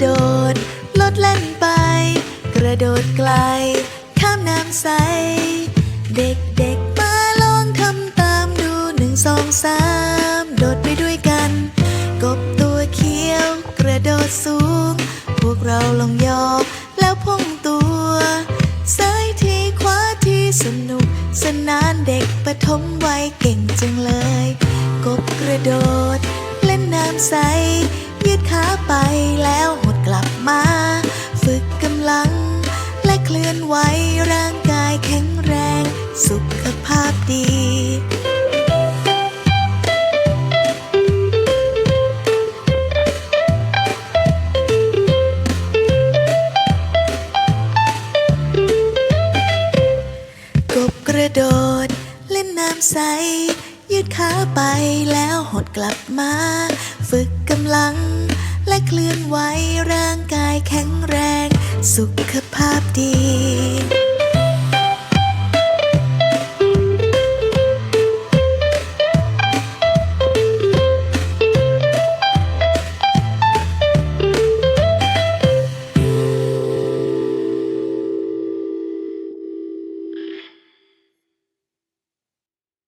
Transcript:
โดด ลดเล่นไป กระโดดไกล ข้ามน้ำใส เด็กๆมาลองทำตามดูหนึ่งสองสามโดดไปด้วยกัน กบตัวเขียว กระโดดสูง พวกเราลองยอแล้วพุ่งตัวซ้ายทีขวาทีสนุก สนานเด็กปฐมวัยเก่งจังเลย กบกระโดด เล่นน้ำใสยืดขาไปแล้ว และเคลื่อนไหวร่างกายแข็งแรง สุขภาพดีกบกระโดดเล่นน้ำใส ยืดขาไปแล้วหดกลับมา ฝึกกำลัง และเคลื่อนไหวร่างกายแข็งแรง สุข